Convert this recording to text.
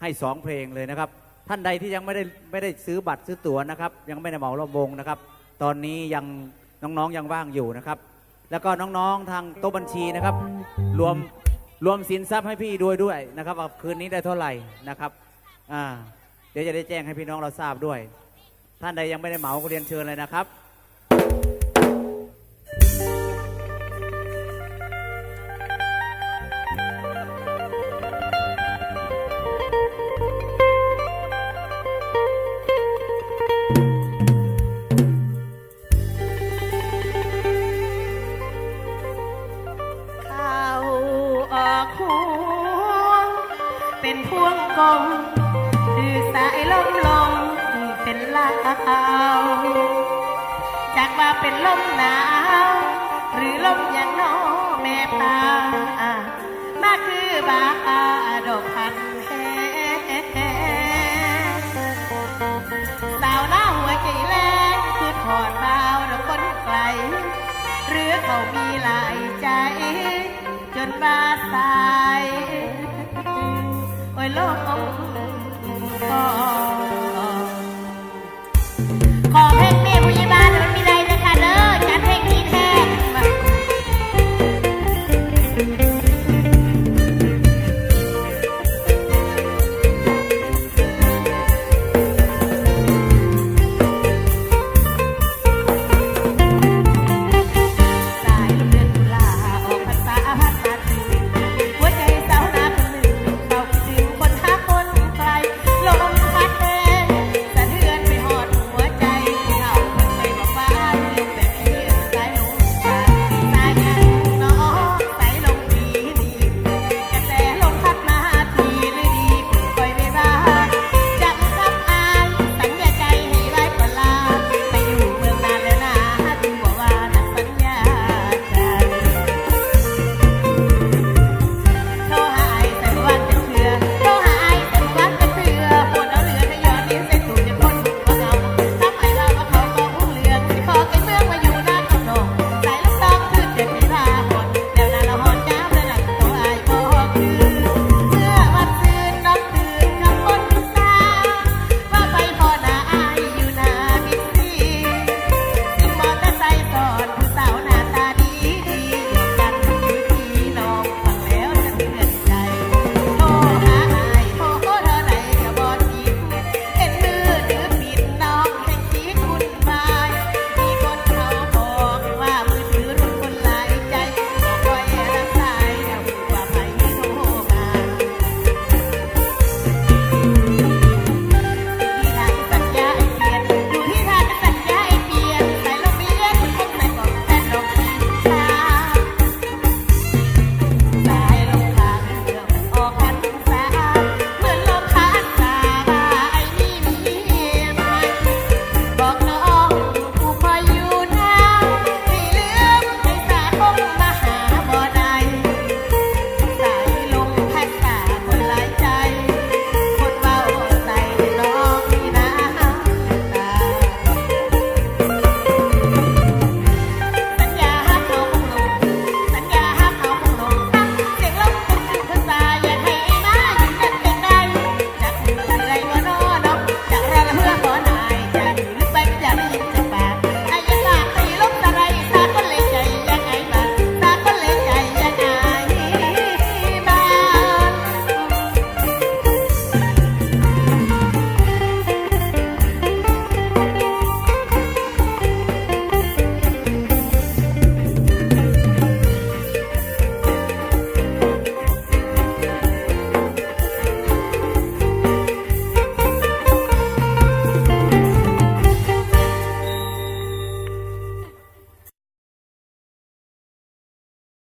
ให้สองเพลงเลยนะครับ ท่านใดที่ยังไม่ได้ไม่ได้ซื้อบัตรซื้อตั๋วนะครับ ยังไม่ได้เหมารอบวงนะครับ ตอนนี้ยังน้องๆยังว่างอยู่นะครับ แล้วก็น้องๆทางโต๊ะบัญชีนะครับ รวมรวมสินทรัพย์ให้พี่ด้วยด้วยนะครับว่าคืนนี้ได้เท่าไหร่นะครับอ่าเดี๋ยวจะได้แจ้งให้พี่น้องเราทราบด้วย ท่านใดยังไม่ได้เหมาก็เรียนเชิญเลยนะครับ ออกหัวเป็นพวงกลมดือสายลมลงเป็นลาวจากว่าเป็นลมหนาว หรือลมอย่างน้อแม่พามาคือบาดอกพันแหสาวหน้าหัวใจแรงคือถอดเบาแล้วคนไกล หรือเขามีหลายใจ นบาสาย โอ้ยโลกขอ